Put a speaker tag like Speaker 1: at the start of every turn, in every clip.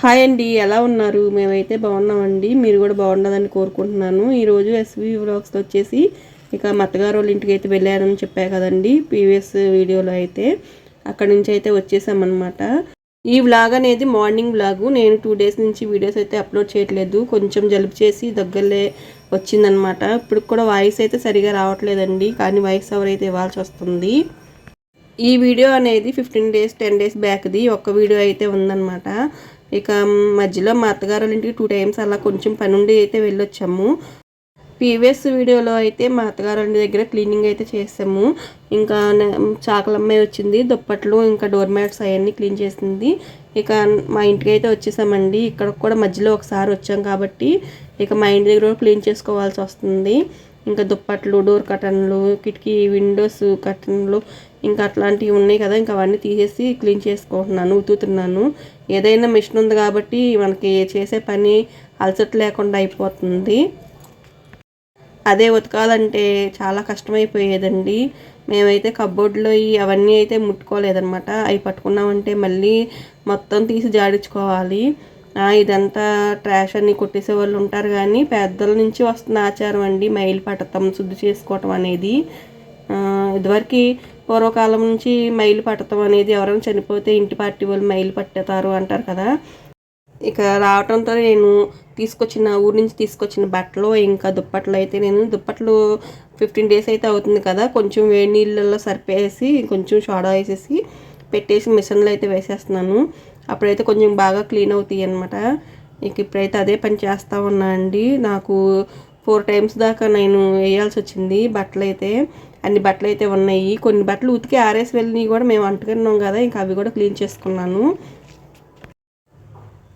Speaker 1: Hi అండి ఎలా ఉన్నారు? మేమైతే బాగున్నామండి. మీరు కూడా బాగుండదని కోరుకుంటున్నాను. ఈరోజు ఎస్వి వ్లాగ్స్లో వచ్చేసి ఇక మత్తగారు వాళ్ళ ఇంటికి అయితే వెళ్ళానని చెప్పా కదండి ప్రీవియస్ వీడియోలో అయితే. అక్కడి నుంచి అయితే వచ్చేసామన్నమాట. ఈ వ్లాగ్ అనేది మార్నింగ్ వ్లాగ్ నేను టూ డేస్ నుంచి వీడియోస్ అయితే అప్లోడ్ చేయట్లేదు. కొంచెం జలుబు చేసి దగ్గరలే వచ్చిందనమాట ఇప్పుడు కూడా వాయిస్ అయితే సరిగా రావట్లేదండి కానీ వాయిస్ ఎవరు అయితే ఇవ్వాల్సి వస్తుంది. ఈ వీడియో అనేది ఫిఫ్టీన్ డేస్ టెన్ డేస్ బ్యాక్ది ఒక్క వీడియో అయితే ఉందన్నమాట. ఇక మధ్యలో మా అత్తగారు వాళ్ళ ఇంటికి టూ టైమ్స్ అలా కొంచెం పని ఉండి అయితే వెళ్ళొచ్చాము. ప్రీవియస్ వీడియోలో అయితే మా అత్తగారు వాళ్ళ దగ్గర క్లీనింగ్ అయితే చేసాము. ఇంకా న- చాకలమ్మాయి వచ్చింది దుప్పట్లు ఇంకా డోర్ మ్యాట్స్ అవన్నీ క్లీన్ చేసింది. ఇక మా ఇంటికి అయితే వచ్చేసామండి. ఇక్కడ కూడా మధ్యలో ఒకసారి వచ్చాం కాబట్టి ఇక మా ఇంటి దగ్గర కూడా క్లీన్ చేసుకోవాల్సి వస్తుంది. ఇంకా దుప్పట్లు డోర్ కటన్లు కిటికీ విండోస్ కటన్లు ఇంకా అట్లాంటివి ఉన్నాయి కదా. ఇంకా అవన్నీ తీసేసి క్లీన్ చేసుకుంటున్నాను ఉతుకుతున్నాను. ఏదైనా మిషన్ ఉంది కాబట్టి మనకి చేసే పని అలసట లేకుండా అయిపోతుంది. అదే ఉతకాలంటే చాలా కష్టమైపోయేదండి. మేమైతే కబోర్డ్లో అవన్నీ అయితే ముట్టుకోలేదన్నమాట. అవి పట్టుకున్నామంటే మళ్ళీ మొత్తం తీసి జాడించుకోవాలి. ఇదంతా ట్రాష్ అన్ని కొట్టేసే వాళ్ళు ఉంటారు కానీ పెద్దల నుంచి వస్తున్న ఆచారం అండి. మైలు పట్టడం శుద్ధి చేసుకోవటం అనేది. ఇదివరకు పూర్వకాలం నుంచి మైలు పట్టడం అనేది ఎవరైనా చనిపోతే ఇంటి పార్టీ వాళ్ళు మైలు పట్టేతారు అంటారు కదా. ఇక రావటంతో నేను తీసుకొచ్చిన ఊరి నుంచి తీసుకొచ్చిన బట్టలు ఇంకా దుప్పట్లు అయితే నేను దుప్పట్లు ఫిఫ్టీన్ డేస్ అయితే అవుతుంది కదా. కొంచెం వేడి నీళ్ళల్లో సరిపేసి కొంచెం సోడా వేసేసి పెట్టేసి మిషన్లో అయితే వేసేస్తున్నాను. అప్పుడైతే కొంచెం బాగా క్లీన్ అవుతాయి అనమాట ఇక ఇప్పుడైతే అదే పని చేస్తూ ఉన్నా అండి. నాకు ఫోర్ టైమ్స్ దాకా నేను వేయాల్సి వచ్చింది బట్టలు అయితే. అన్ని బట్టలు అయితే ఉన్నాయి. కొన్ని బట్టలు ఉతికి ఆరేసి వెళ్ళినవి కూడా మేము అంటుకున్నాం కదా ఇంకా అవి కూడా క్లీన్ చేసుకున్నాను.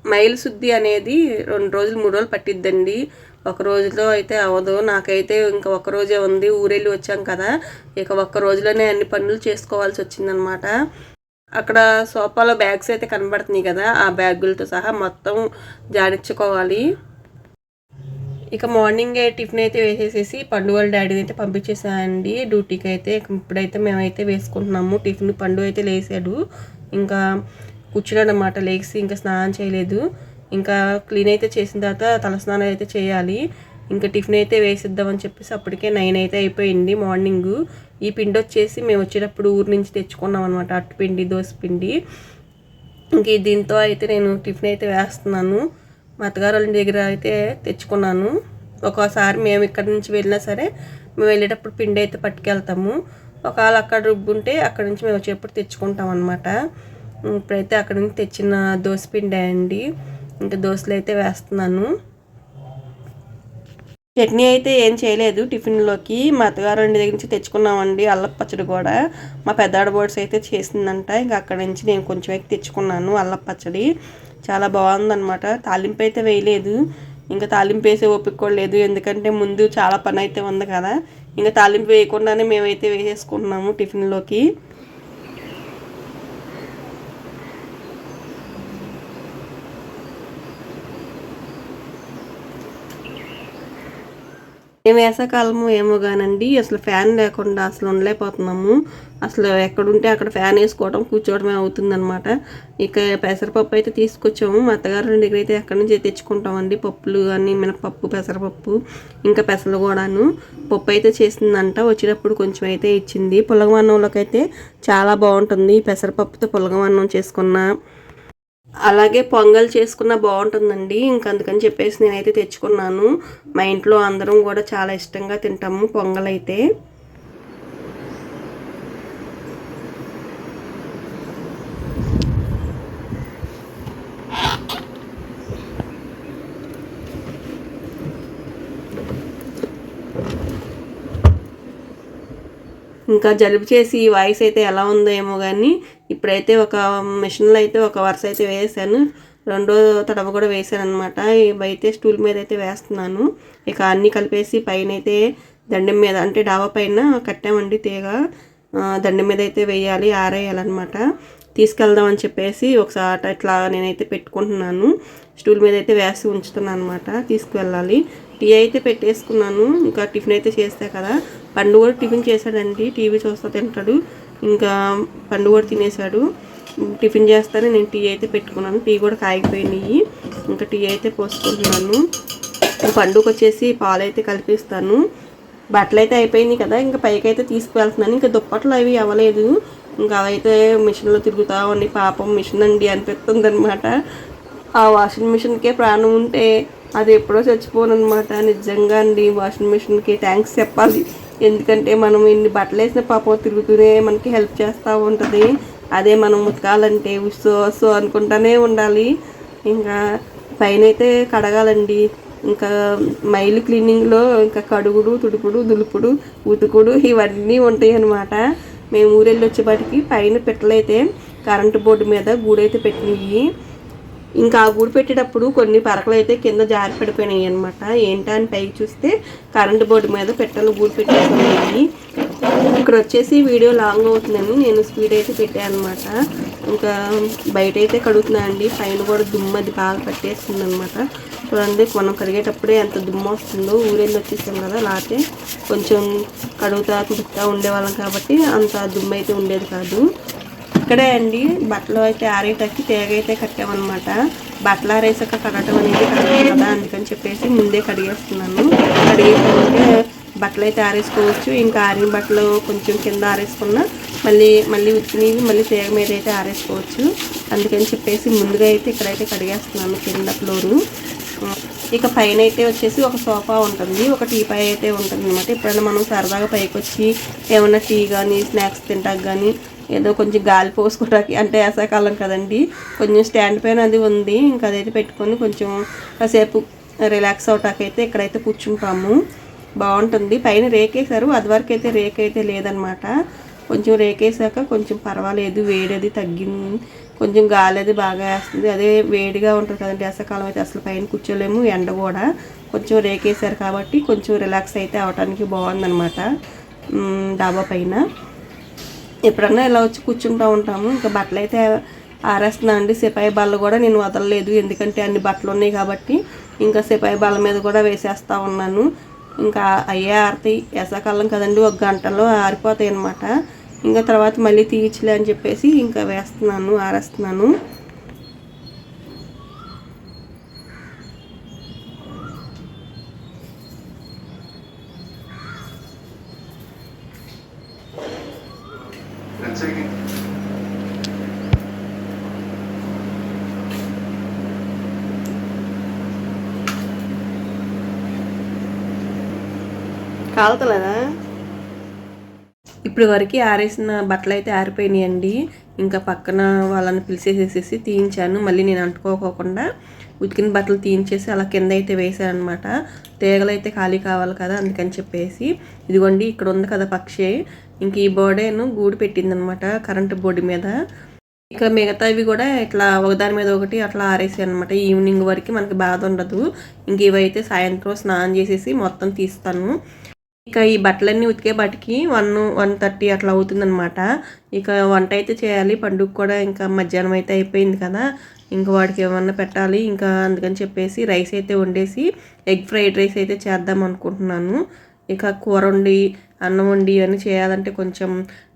Speaker 1: మైల్ శుద్ధి అనేది రెండు రోజులు మూడు రోజులు పట్టిద్దండి. ఒక రోజులో అయితే అవదు. నాకైతే ఇంకా ఒక రోజే ఉంది. ఊరెళ్ళి వచ్చాం కదా. ఇక ఒక్క రోజులోనే అన్ని పనులు చేసుకోవాల్సి వచ్చిందనమాట అక్కడ సోఫాలో బ్యాగ్స్ అయితే కనబడుతున్నాయి కదా ఆ బ్యాగులతో సహా మొత్తం జాడించుకోవాలి ఇక మార్నింగ్ టిఫిన్ అయితే వేసేసేసి పండు వాళ్ళ డాడీని అయితే పంపించేసానండి. డ్యూటీకి అయితే ఇప్పుడైతే మేమైతే వేసుకుంటున్నాము. టిఫిన్ పండు అయితే లేసాడు. ఇంకా కూర్చున్నాడు అనమాట లేచి ఇంకా స్నానం చేయలేదు. ఇంకా క్లీన్ అయితే చేసిన తర్వాత తలస్నానం అయితే చేయాలి. ఇంకా టిఫిన్ అయితే వేసిద్దామని చెప్పేసి అప్పటికే నైన్ అయితే అయిపోయింది మార్నింగ్. ఈ పిండి వచ్చేసి మేము వచ్చేటప్పుడు ఊరు నుంచి తెచ్చుకున్నాం అనమాట అట్టుపిండి దోశ పిండి. ఇంక దీంతో అయితే నేను టిఫిన్ అయితే వేస్తున్నాను. మా అత్తగారు వాళ్ళ దగ్గర అయితే తెచ్చుకున్నాను. ఒక్కోసారి మేము ఇక్కడ నుంచి వెళ్ళినా సరే మేము వెళ్ళేటప్పుడు పిండి అయితే పట్టుకెళ్తాము. ఒకవేళ అక్కడ రుబ్బుంటే అక్కడ నుంచి మేము వచ్చేటప్పుడు తెచ్చుకుంటాం అనమాట ఇప్పుడైతే అక్కడ నుంచి తెచ్చిన దోశ పిండి అండి. ఇంకా దోశలు అయితే వేస్తున్నాను. చట్నీ అయితే ఏం చేయలేదు. టిఫిన్లోకి మా అత్తగారు ఇంటి దగ్గర నుంచి తెచ్చుకున్నామండి అల్లపు పచ్చడి కూడా. మా పెద్దాడ బోర్డ్స్ అయితే చేసిందంట. ఇంకా అక్కడ నుంచి నేను కొంచెం అయితే తెచ్చుకున్నాను అల్లపు పచ్చడి. చాలా బాగుందన్నమాట. తాలింపు అయితే వేయలేదు. ఇంకా తాలింపు వేసే ఓపిక కూడా లేదు. ఎందుకంటే ముందు చాలా పని అయితే ఉంది కదా. ఇంకా తాలింపు వేయకుండానే మేమైతే వేసేసుకుంటున్నాము టిఫిన్లోకి. వేసవకాలము ఏమో కానండి అసలు ఫ్యాన్ లేకుండా అసలు ఉండలేకపోతున్నాము. అసలు ఎక్కడుంటే అక్కడ ఫ్యాన్ వేసుకోవడం కూర్చోవడమే అవుతుందనమాట ఇక పెసరపప్పు అయితే తీసుకొచ్చాము. మా అత్తగారు దగ్గర అయితే ఎక్కడి నుంచి తెచ్చుకుంటామండి పప్పులు కానీ మినపప్పు పెసరపప్పు ఇంకా పెసలు కూడాను. పప్పు అయితే చేసిందంట వచ్చేటప్పుడు కొంచెం అయితే ఇచ్చింది. పులగమన్నంలోకి అయితే చాలా బాగుంటుంది. పెసరపప్పుతో పులగమన్నం చేసుకున్న అలాగే పొంగల్ చేసుకున్న బాగుంటుందండి. ఇంక అందుకని చెప్పేసి నేనైతే తెచ్చుకున్నాను. మా ఇంట్లో అందరం కూడా చాలా ఇష్టంగా తింటాము పొంగల్ అయితే ఇంకా జలుబు చేసి వాయిస్ అయితే ఎలా ఉందో ఏమో కానీ ఇప్పుడైతే ఒక మిషన్లో అయితే ఒక వరుస అయితే వేసాను. రెండో తడవ కూడా వేసాను అనమాట ఇవైతే స్టూల్ మీద అయితే వేస్తున్నాను. ఇక అన్నీ కలిపేసి పైన అయితే దండం మీద అంటే డాబా పైన కట్టామండి తీగ. దండం మీద అయితే వేయాలి ఆరేయాలన్నమాట. తీసుకెళ్దామని చెప్పేసి ఒకసారి ఇట్లా నేనైతే పెట్టుకుంటున్నాను. స్టూల్ మీద అయితే వేసి ఉంచుతున్నాను అనమాట తీసుకువెళ్ళాలి. టీ అయితే పెట్టేసుకున్నాను. ఇంకా టిఫిన్ అయితే చేస్తా కదా. పండు కూడా టిఫిన్ చేశాడండి. టీవీ చూస్తా తింటాడు. ఇంకా పండు కూడా తినేశాడు. టిఫిన్ చేస్తానే నేను టీ అయితే పెట్టుకున్నాను. టీ కూడా కాగిపోయినాయి. ఇంకా టీ అయితే పోసుకుంటున్నాను. పండుగ వచ్చేసి పాలు అయితే కలిపిస్తాను. బట్టలు అయితే అయిపోయినాయి కదా. ఇంకా పైకి అయితే తీసుకువెళ్తున్నాను. ఇంకా దుప్పట్లు అవి అవ్వలేదు. ఇంకా అవైతే మిషన్లో తిరుగుతా ఉన్నాయి పాపం మిషన్ అండి అనిపిస్తుంది అనమాట ఆ వాషింగ్ మిషన్కే ప్రాణం ఉంటే అది ఎప్పుడో చచ్చిపోను అనమాట నిజంగా అండి వాషింగ్ మిషన్కి థ్యాంక్స్ చెప్పాలి. ఎందుకంటే మనం ఇన్ని బట్టలు వేసిన పాపం తిరుగుతూనే మనకి హెల్ప్ చేస్తూ ఉంటుంది. అదే మనం ఉతకాలంటే సో సో అనుకుంటానే ఉండాలి. ఇంకా పైన అయితే కడగాలండి. ఇంకా మైలు క్లీనింగ్లో ఇంకా కడుగుడు తుడుపుడు దులుపుడు ఉతుకుడు ఇవన్నీ ఉంటాయి అన్నమాట మేము ఊరెళ్ళి వచ్చేపాటికి పైన పెట్టలైతే కరెంటు బోర్డు మీద గూడైతే పెట్టినవి ఇంకా ఆ గూడు పెట్టేటప్పుడు కొన్ని పరకలు అయితే కింద జారి పడిపోయినాయి అనమాట ఏంటా అని పైకి చూస్తే కరెంటు బోర్డు మీద పెట్టలు గూడు పెట్టేసుకున్నాయి ఇక్కడ వచ్చేసి వీడియో లాంగ్ అవుతుందని నేను స్పీడ్ అయితే పెట్టాను అనమాట ఇంకా బయట అయితే కడుగుతున్నా అండి. పైన కూడా దుమ్ము అది బాగా పట్టేస్తుంది అనమాట చూడండి మనం కడిగేటప్పుడే ఎంత దుమ్ము వస్తుందో. ఊరేళ్ళు వచ్చేసాం కదా లేకపోతే కొంచెం కడుగుతా తుడుతా ఉండేవాళ్ళం కాబట్టి అంత దుమ్ము అయితే ఉండేది కాదు. ఇక్కడే అండి. బట్టలు అయితే ఆరేటకి తేగ అయితే కట్టామన్నమాట. బట్టలు ఆరేసాక కడటం అనేది కడగదు కదా అందుకని చెప్పేసి ముందే కడిగేస్తున్నాను. కడిగేసుకుంటే బట్టలు అయితే ఆరేసుకోవచ్చు. ఇంకా ఆరిన బట్టలు కొంచెం కింద ఆరేసుకున్నా మళ్ళీ మళ్ళీ ఉతికినవి మళ్ళీ తేగ మీద అయితే ఆరేసుకోవచ్చు. అందుకని చెప్పేసి ముందుగా అయితే ఇక్కడైతే కడిగేస్తున్నాను కింద ఫ్లోరు. ఇక పైన అయితే వచ్చేసి ఒక సోఫా ఉంటుంది. ఒక టీ పై అయితే ఉంటుంది అనమాట ఎప్పుడైనా మనం సరదాగా పైకి వచ్చి ఏమైనా టీ కానీ స్నాక్స్ తింటాక కానీ ఏదో కొంచెం గాలి పోసుకోవడానికి అంటే వేసాకాలం కదండి. కొంచెం స్టాండ్ పైన అది ఉంది. ఇంకా అదైతే పెట్టుకొని కొంచెం కాసేపు రిలాక్స్ అవటాకైతే ఇక్కడైతే కూర్చుంటాము. బాగుంటుంది. పైన రేకేశారు. అది వరకు అయితే రేక్ అయితే లేదనమాట. కొంచెం రేకేసాక కొంచెం పర్వాలేదు. వేడేది తగ్గింది. కొంచెం గాలి అది బాగా వేస్తుంది. అదే వేడిగా ఉంటుంది కదండి వేసవకాలం అయితే. అసలు పైన కూర్చోలేము. ఎండ కూడా కొంచెం రేకేసారు కాబట్టి కొంచెం రిలాక్స్ అయితే అవడానికి బాగుందనమాట. డాబా పైన. ఎప్పుడన్నా ఇలా వచ్చి కూర్చుంటూ ఉంటాము. ఇంకా బట్టలు అయితే ఆరేస్తున్నా అండి సిపాయి బల్ల కూడా నేను వదలలేదు. ఎందుకంటే అన్ని బట్టలు ఉన్నాయి కాబట్టి ఇంకా సిపాయి బల్ల మీద కూడా వేసేస్తూ ఉన్నాను. ఇంకా అయ్యే ఆరుతాయి వేసాకాలం కదండి. ఒక గంటలో ఆరిపోతాయి అనమాట ఇంకా తర్వాత మళ్ళీ తీయచ్చులే అని చెప్పేసి ఇంకా వేస్తున్నాను ఆరేస్తున్నాను. కాలుతలేదా? ఇప్పుడు వరకు ఆరేసిన బట్టలు అయితే ఆరిపోయినాయండి. ఇంకా పక్కన వాళ్ళని పిలిచేసేసేసి తీయించాను. మళ్ళీ నేను అంటుకోకుండా ఉతికిన బట్టలు తీయించేసి అలా కింద అయితే వేసాను అనమాట తీగలు అయితే ఖాళీ కావాలి కదా అందుకని చెప్పేసి. ఇదిగోండి ఇక్కడ ఉంది కదా పక్షి. ఇంక ఈ బోర్డేను గూడు పెట్టిందనమాట కరెంటు బోర్డు మీద. ఇక మిగతావి కూడా ఇట్లా ఒకదాని మీద ఒకటి అట్లా ఆరేసాయి అనమాట ఈవినింగ్ వరకు మనకి బాధ ఉండదు. ఇంక ఇవైతే సాయంత్రం స్నానం చేసేసి మొత్తం తీస్తాను. ఇక ఈ బట్టలన్నీ ఉతికే బట్టికి వన్ వన్ థర్టీ అట్లా అవుతుందనమాట ఇక వంట అయితే చేయాలి పండుగ కూడా ఇంకా మధ్యాహ్నం అయితే అయిపోయింది కదా. ఇంకా వాడికి ఏమన్నా పెట్టాలి ఇంకా అందుకని చెప్పేసి రైస్ అయితే వండేసి ఎగ్ ఫ్రైడ్ రైస్ అయితే చేద్దాం అనుకుంటున్నాను. ఇక కూర వండి అన్నం వండి ఇవన్నీ చేయాలంటే కొంచెం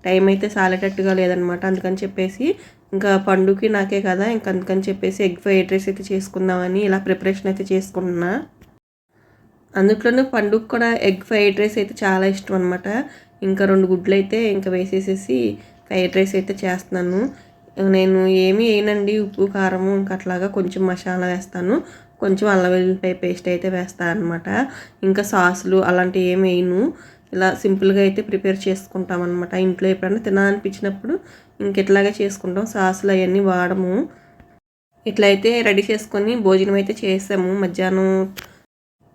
Speaker 1: టైం అయితే సాలేటట్టుగా లేదనమాట అందుకని చెప్పేసి ఇంకా పండుగకి నాకే కదా ఇంకా అందుకని చెప్పేసి ఎగ్ ఫ్రైడ్ రైస్ అయితే చేసుకుందామని ఇలా ప్రిపరేషన్ అయితే చేసుకుంటున్నా. అందులోనూ పండుగ కూడా ఎగ్ ఫ్రైడ్ రైస్ అయితే చాలా ఇష్టం అనమాట ఇంకా రెండు గుడ్లు అయితే ఇంకా వేసేసేసి ఫ్రైడ్ రైస్ అయితే చేస్తున్నాను. నేను ఏమి వేయనండి ఉప్పు కారము ఇంకా అట్లాగా కొంచెం మసాలా వేస్తాను. కొంచెం అల్లం వెల్లిపాయ పేస్ట్ అయితే వేస్తాను అనమాట ఇంకా సాసులు అలాంటివి ఏమి వేయను. ఇలా సింపుల్గా అయితే ప్రిపేర్ చేసుకుంటాం అనమాట ఇంట్లో ఎప్పుడైనా తినాలనిపించినప్పుడు ఇంక ఇట్లాగే చేసుకుంటాం. సాసులు అవన్నీ వాడము. ఇట్లా అయితే రెడీ చేసుకొని భోజనం అయితే చేసాము. మధ్యాహ్నం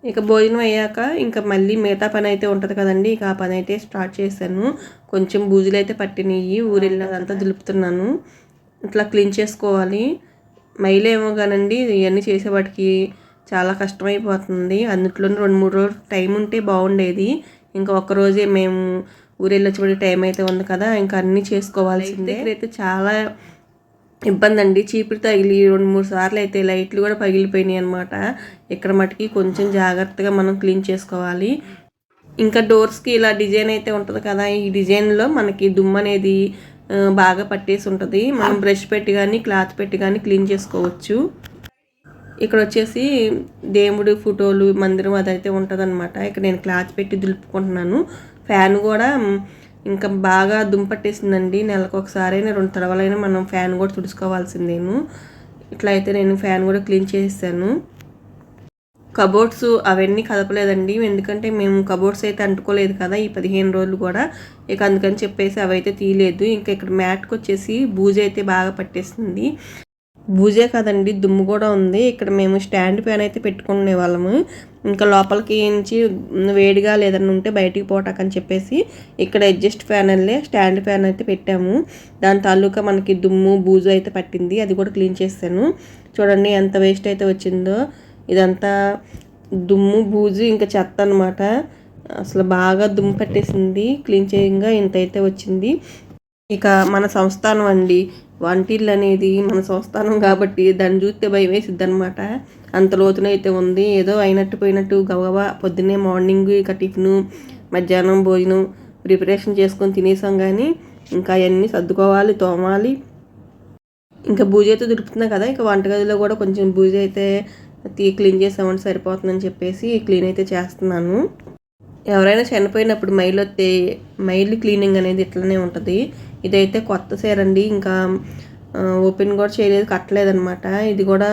Speaker 1: ఇక భోజనం అయ్యాక ఇంకా మళ్ళీ మిగతా పని అయితే ఉంటుంది కదండి. ఇక ఆ పని అయితే స్టార్ట్ చేశాను. కొంచెం బూజులు అయితే పట్టినవి ఊరిళ్ళదంతా దులుపుతున్నాను. ఇట్లా క్లీన్ చేసుకోవాలి. మైలేమో కానండి ఇవన్నీ చేసేవాటికి చాలా కష్టమైపోతుంది. అందుట్లో రెండు మూడు రోజులు టైం ఉంటే బాగుండేది. ఇంకా ఒక్కరోజే మేము ఊరెళ్ళి వచ్చి టైం అయితే ఉంది కదా ఇంకా అన్నీ చేసుకోవాల్సిందే. అయితే చాలా ఇబ్బంది అండి చీపురు తగిలి రెండు మూడు సార్లు అయితే లైట్లు కూడా పగిలిపోయినాయి అనమాట ఇక్కడ మటుకి కొంచెం జాగ్రత్తగా మనం క్లీన్ చేసుకోవాలి. ఇంకా డోర్స్కి ఇలా డిజైన్ అయితే ఉంటుంది కదా ఈ డిజైన్లో మనకి దుమ్ము అనేది బాగా పట్టేసి ఉంటుంది. మనం బ్రష్ పెట్టి కానీ క్లాత్ పెట్టి కానీ క్లీన్ చేసుకోవచ్చు. ఇక్కడ వచ్చేసి దేవుడు ఫోటోలు మందిరం అదైతే ఉంటుందన్నమాట. ఇక్కడ నేను క్లాత్ పెట్టి దులుపుకుంటున్నాను. ఫ్యాన్ కూడా ఇంకా బాగా దుంపట్టేసిందండి నెలకు ఒకసారి రెండు తడవలైనా మనం ఫ్యాన్ కూడా తుడుచుకోవాల్సిందేను ఇట్లా అయితే నేను ఫ్యాన్ కూడా క్లీన్ చేసేసాను. కబోర్డ్స్ అవన్నీ కదపలేదండి. ఎందుకంటే మేము కబోర్డ్స్ అయితే అంటుకోలేదు కదా ఈ పదిహేను రోజులు కూడా. ఇక అందుకని చెప్పేసి అవైతే తీయలేదు. ఇంకా ఇక్కడ మ్యాట్కి వచ్చేసి బూజ అయితే బాగా పట్టేస్తుంది బూజే కదండి దుమ్ము కూడా ఉంది. ఇక్కడ మేము స్టాండ్ ఫ్యాన్ అయితే పెట్టుకునే వాళ్ళము. ఇంకా లోపలికి నుంచి వేడిగా లేదన్నా ఉంటే బయటికి పోటాకని చెప్పేసి ఇక్కడ అడ్జస్ట్ ఫ్యాన్ వెళ్ళే స్టాండ్ ఫ్యాన్ అయితే పెట్టాము. దాని తాలూకా మనకి దుమ్ము బూజు అయితే పట్టింది. అది కూడా క్లీన్ చేస్తాను చూడండి ఎంత వేస్ట్ అయితే వచ్చిందో. ఇదంతా దుమ్ము బూజు ఇంకా చెత్త అనమాట అసలు బాగా దుమ్ము పట్టేసింది. క్లీన్ చేయంగా ఇంత అయితే వచ్చింది. ఇక మన సంస్థానం అండి. వంటిల్లు అనేది మన సంస్థానం కాబట్టి దాన్ని చూస్తే భయం వేసిద్ది అనమాట అంత లోతునైతే ఉంది. ఏదో అయినట్టు పోయినట్టు గబగబా పొద్దున్నే మార్నింగ్ ఇక టిఫిను మధ్యాహ్నం భోజనం ప్రిపరేషన్ చేసుకొని తినేసాం కానీ ఇంకా అవన్నీ సర్దుకోవాలి తోమాలి. ఇంకా బూజ అయితే దొరుకుతుంది కదా. ఇక వంటగదిలో కూడా కొంచెం బూజ అయితే తీ క్లీన్ చేసామంటే సరిపోతుందని చెప్పేసి క్లీన్ అయితే చేస్తున్నాను. ఎవరైనా చనిపోయినప్పుడు మైల్ వస్తే మైల్ క్లీనింగ్ అనేది ఇట్లనే ఉంటుంది. ఇదైతే కొత్త చీర అండి ఇంకా ఓపెన్ కూడా చేయలేదు కట్టలేదనమాట ఇది కూడా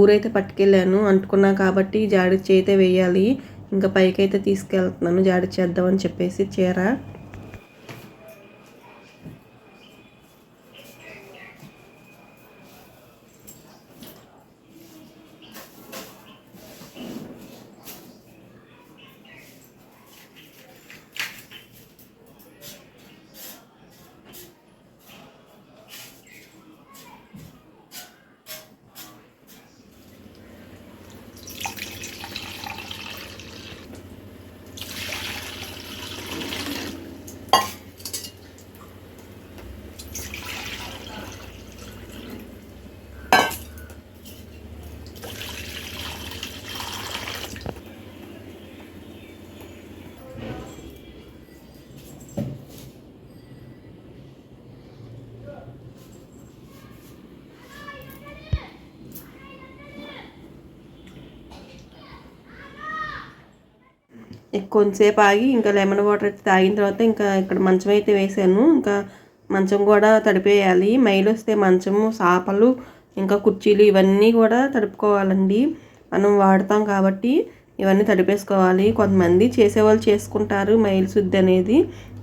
Speaker 1: ఊరైతే పట్టుకెళ్ళాను. అంటుకున్నా కాబట్టి జాడిచ్చి అయితే వేయాలి. ఇంకా పైకి అయితే తీసుకెళ్తున్నాను జాడిచ్చేద్దామని చెప్పేసి చీర. కొంతసేపు ఆగి ఇంకా లెమన్ వాటర్ అయితే తాగిన తర్వాత ఇంకా ఇక్కడ మంచం అయితే వేసాను ఇంకా మంచం కూడా తడిపేయాలి. మైలు వస్తే మంచము సాపలు ఇంకా కుర్చీలు ఇవన్నీ కూడా తడుపుకోవాలండి. మనం వాడతాం కాబట్టి ఇవన్నీ తడిపేసుకోవాలి. కొంతమంది చేసేవాళ్ళు చేసుకుంటారు మైలు శుద్ధి అనేది.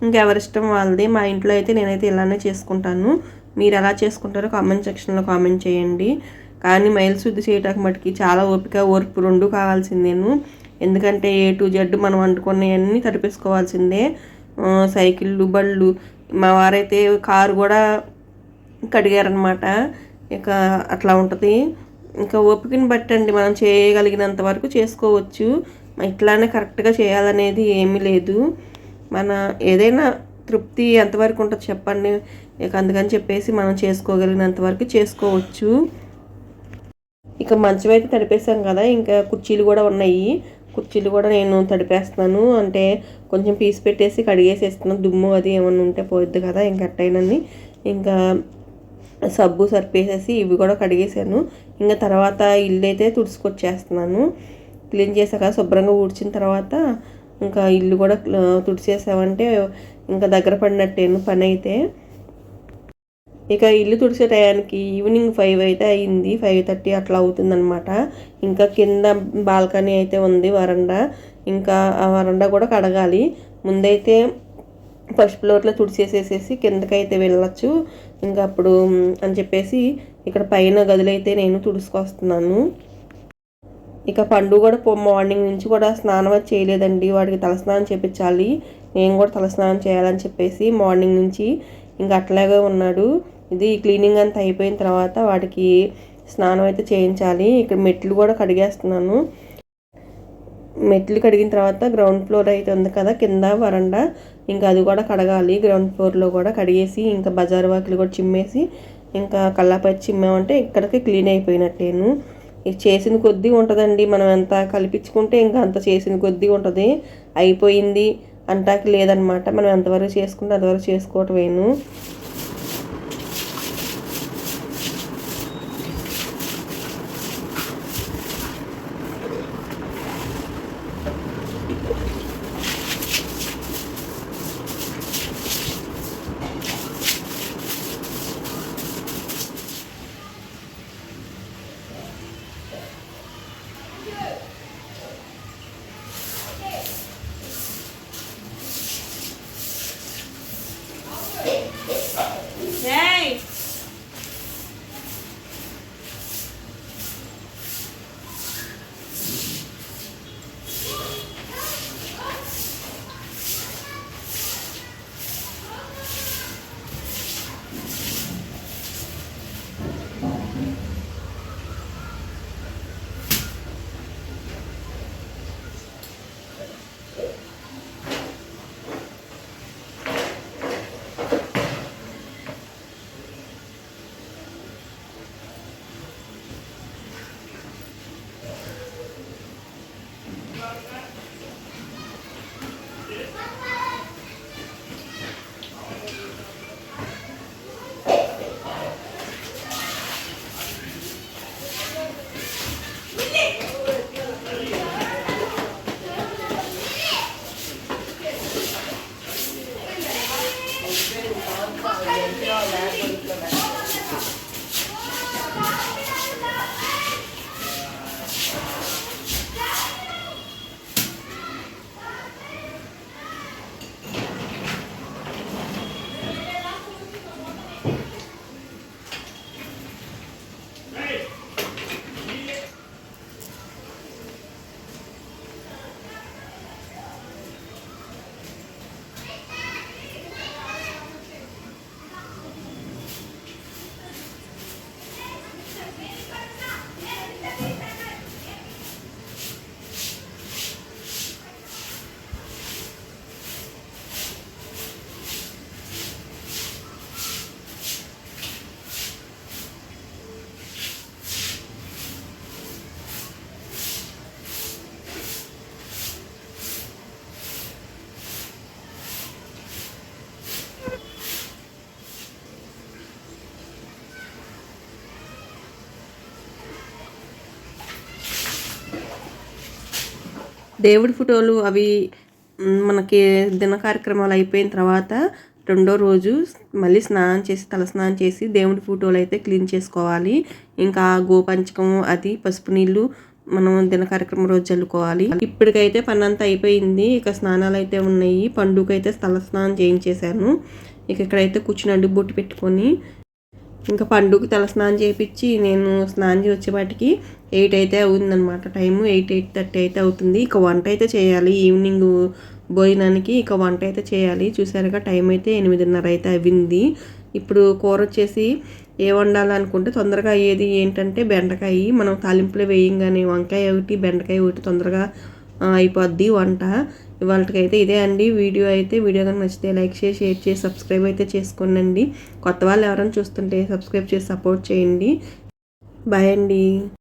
Speaker 1: ఇంకెవరిష్టం వాళ్ళది. మా ఇంట్లో అయితే నేనైతే ఇలానే చేసుకుంటాను. మీరు ఎలా చేసుకుంటారో కామెంట్ సెక్షన్లో కామెంట్ చేయండి. కానీ మైలు శుద్ధి చేయటానికి మటుకి చాలా ఓపిక ఓర్పు రెండు కావాల్సిందేను. ఎందుకంటే ఏ టు జెడ్ మనం అంటుకున్నవన్నీ తడిపేసుకోవాల్సిందే. సైకిళ్ళు బళ్ళు. మా వారైతే కారు కూడా కడిగారనమాట ఇక అట్లా ఉంటుంది. ఇంకా ఓపికని బట్టండి మనం చేయగలిగినంత వరకు చేసుకోవచ్చు. ఇట్లానే కరెక్ట్గా చేయాలనేది ఏమీ లేదు. మన ఏదైనా తృప్తి ఎంతవరకు ఉంటుంది చెప్పండి. ఇక అందుకని చెప్పేసి మనం చేసుకోగలిగినంత వరకు చేసుకోవచ్చు. ఇక మంచం అయితే తడిపేసాం కదా ఇంకా కుర్చీలు కూడా ఉన్నాయి. కుర్చీలు కూడా నేను తడిపేస్తున్నాను. అంటే కొంచెం పీస్ పెట్టేసి కడిగేసేస్తున్నాను దుమ్ము అది ఏమన్నా ఉంటే పోయిద్ది కదా ఇంకా అట్టయినని ఇంకా సబ్బు సర్పేసేసి ఇవి కూడా కడిగేసాను. ఇంకా తర్వాత ఇల్లు అయితే తుడుచుకొచ్చేస్తున్నాను. క్లీన్ చేశాక శుభ్రంగా ఊడ్చిన తర్వాత ఇంకా ఇల్లు కూడా తుడిచేసామంటే ఇంకా దగ్గర పడినట్టేను పని అయితే ఇక ఇల్లు తుడిచే టయానికి ఈవినింగ్ ఫైవ్ అయితే అయింది. ఫైవ్ థర్టీ అట్లా అవుతుందనమాట ఇంకా కింద బాల్కనీ అయితే ఉంది వరండా. ఇంకా ఆ వరండా కూడా కడగాలి. ముందైతే ఫస్ట్ ఫ్లోర్లో తుడిచేసేసేసి కిందకైతే వెళ్ళొచ్చు. ఇంకా అప్పుడు అని చెప్పేసి ఇక్కడ పైన గదులైతే నేను తుడుచుకొస్తున్నాను. ఇక పండు కూడా మార్నింగ్ నుంచి కూడా స్నానం అది చేయలేదండి. వాడికి తలస్నానం చేయించాలి నేను కూడా తలస్నానం చేయాలని చెప్పేసి మార్నింగ్ నుంచి ఇంకా అట్లాగే ఉన్నాడు. ఇది క్లీనింగ్ అంతా అయిపోయిన తర్వాత వాడికి స్నానం అయితే చేయించాలి. ఇక్కడ మెట్లు కూడా కడిగేస్తున్నాను. మెట్లు కడిగిన తర్వాత గ్రౌండ్ ఫ్లోర్ అయితే ఉంది కదా కింద వరండా. ఇంకా అది కూడా కడగాలి. గ్రౌండ్ ఫ్లోర్లో కూడా కడిగేసి ఇంకా బజార్ వాకిలు కూడా చిమ్మేసి ఇంకా కల్లాపచ్చి చిమ్మామంటే ఇక్కడికి క్లీన్ అయిపోయినట్టేను. ఇది చేసిన కొద్దీ ఉంటుందండి. మనం ఎంత కల్పించుకుంటే ఇంకా అంత చేసిన కొద్దీ ఉంటుంది. అయిపోయింది. అంటాకి లేదనమాట. మనం ఎంతవరకు చేసుకుంటే అంతవరకు చేసుకోవటమేను. దేవుడి ఫోటోలు అవి మనకి దిన కార్యక్రమాలు అయిపోయిన తర్వాత రెండో రోజు మళ్ళీ స్నానం చేసి తలస్నానం చేసి దేవుడి ఫోటోలు అయితే క్లీన్ చేసుకోవాలి. ఇంకా గోపంచకం అది పసుపు నీళ్ళు మనం దిన కార్యక్రమం రోజు చల్లుకోవాలి. ఇప్పటికైతే పని అంతా అయిపోయింది. ఇక స్నానాలు అయితే ఉన్నాయి. పండుగ అయితే తలస్నానం చేయించేశాను. ఇక ఇక్కడైతే కూర్చుని అడ్డు బొట్టు పెట్టుకొని ఇంకా పండుగ తల స్నానం చేయించి నేను స్నానం చేసి వచ్చేపాటికి ఎయిట్ అయితే అవుతుందనమాట టైము ఎయిట్ ఎయిట్ థర్టీ అయితే అవుతుంది. ఇక వంట అయితే చేయాలి. ఈవినింగ్ భోజనానికి ఇక వంట అయితే చేయాలి. చూసారుగా టైం అయితే ఎనిమిదిన్నర అయితే అవింది ఇప్పుడు కూర వచ్చేసి ఏ వండాలనుకుంటే తొందరగా అయ్యేది ఏంటంటే బెండకాయ. మనం తాలింపులో వేయంగానే వంకాయ ఒకటి బెండకాయ ఒకటి తొందరగా అయిపోద్ది వంట. ఇవాళకైతే ఇదే అండి వీడియో అయితే. వీడియో కనుక నచ్చితే లైక్ చేసి షేర్ చేసి సబ్స్క్రైబ్ అయితే చేసుకోనండి. కొత్త వాళ్ళు ఎవరైనా చూస్తుంటే సబ్స్క్రైబ్ చేసి సపోర్ట్ చేయండి. బాయ్ అండి.